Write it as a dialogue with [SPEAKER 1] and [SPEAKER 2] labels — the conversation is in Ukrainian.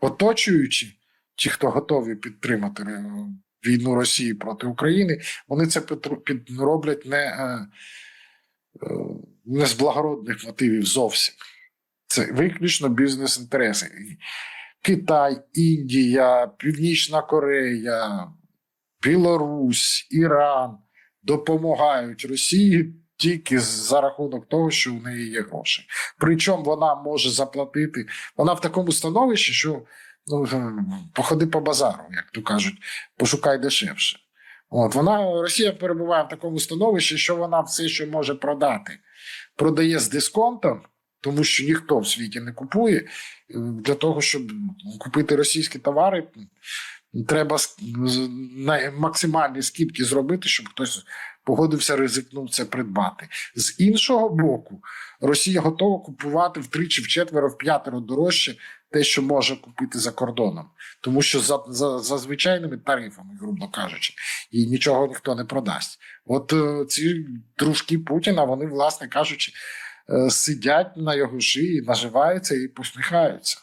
[SPEAKER 1] оточуючи, ті, хто готові підтримати е, війну Росії проти України, вони це роблять не, е, е, не з благородних мотивів зовсім. Це виключно бізнес-інтереси. Китай, Індія, Північна Корея, Білорусь, Іран допомагають Росії тільки за рахунок того, що у неї є гроші. Причому вона може заплатити, вона в такому становищі, що ну, походи по базару, як то кажуть, пошукай дешевше. От вона Росія перебуває в такому становищі, що вона все, що може продати, продає з дисконтом, тому що ніхто в світі не купує. Для того, щоб купити російські товари, треба максимальні скидки зробити, щоб хтось погодився, ризикнув це придбати. З іншого боку, Росія готова купувати втричі, вчетверо, в п'ятеро дорожче те, що може купити за кордоном, тому що за, за, за звичайними тарифами, грубо кажучи, і нічого ніхто не продасть. От е, ці дружки Путіна, вони, власне кажучи, е, сидять на його шиї, наживаються і посміхаються.